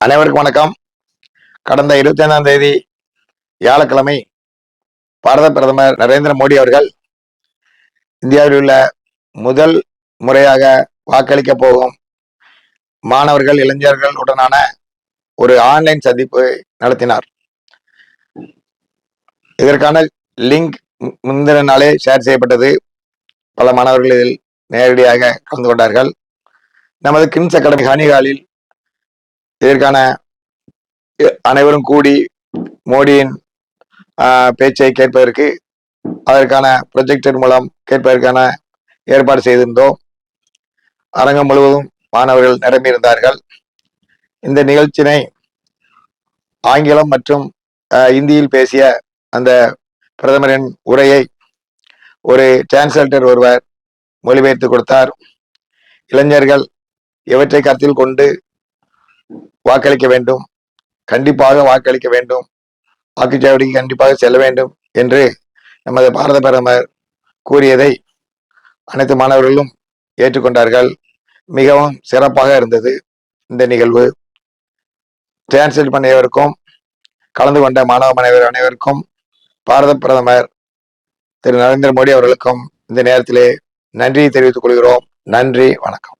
அனைவருக்கும் வணக்கம். கடந்த இருபத்தி ஐந்தாம் தேதி வியாழக்கிழமை பாரத பிரதமர் நரேந்திர மோடி அவர்கள் இந்தியாவில் உள்ள முதல் முறையாக வாக்களிக்க போகும் மாணவர்கள் இளைஞர்கள் உடனான ஒரு ஆன்லைன் சந்திப்பு நடத்தினார். இதற்கான லிங்க் முந்தின நாளே ஷேர் செய்யப்பட்டது. பல மாணவர்கள் இதில் நேரடியாக கலந்து கொண்டார்கள். நமது கிம்ஸ் அகாடமி ஹானிகாலில் இதற்கான அனைவரும் கூடி மோடியின் பேச்சை கேட்பதற்கு அதற்கான ப்ரொஜெக்டர் மூலம் கேட்பதற்கான ஏற்பாடு செய்திருந்தோம். அரங்கம் முழுவதும் மாணவர்கள் நிரம்பியிருந்தார்கள். இந்த நிகழ்ச்சியினை ஆங்கிலம் மற்றும் இந்தியில் பேசிய அந்த பிரதமரின் உரையை ஒரு டிரான்ஸ்லேட்டர் ஒருவர் மொழிபெயர்த்து கொடுத்தார். இளைஞர்கள் எவற்றை கருத்தில் கொண்டு வாக்களிக்க வேண்டும். கண்டிப்பாக வாக்களிக்க வேண்டும். வாக்குச்சாவடிக்கு கண்டிப்பாக செல்ல வேண்டும் என்று நமது பாரத பிரதமர் கூறியதை அனைத்து மாணவர்களும் ஏற்றுக்கொண்டார்கள். மிகவும் சிறப்பாக இருந்தது இந்த நிகழ்வு. டிரான்ஸ்லேட் பண்ணியவருக்கும் கலந்து கொண்ட மாணவ மாணவர் அனைவருக்கும் பாரத பிரதமர் திரு நரேந்திர மோடி அவர்களுக்கும் இந்த நேரத்திலே நன்றியை தெரிவித்துக் கொள்கிறோம். நன்றி வணக்கம்.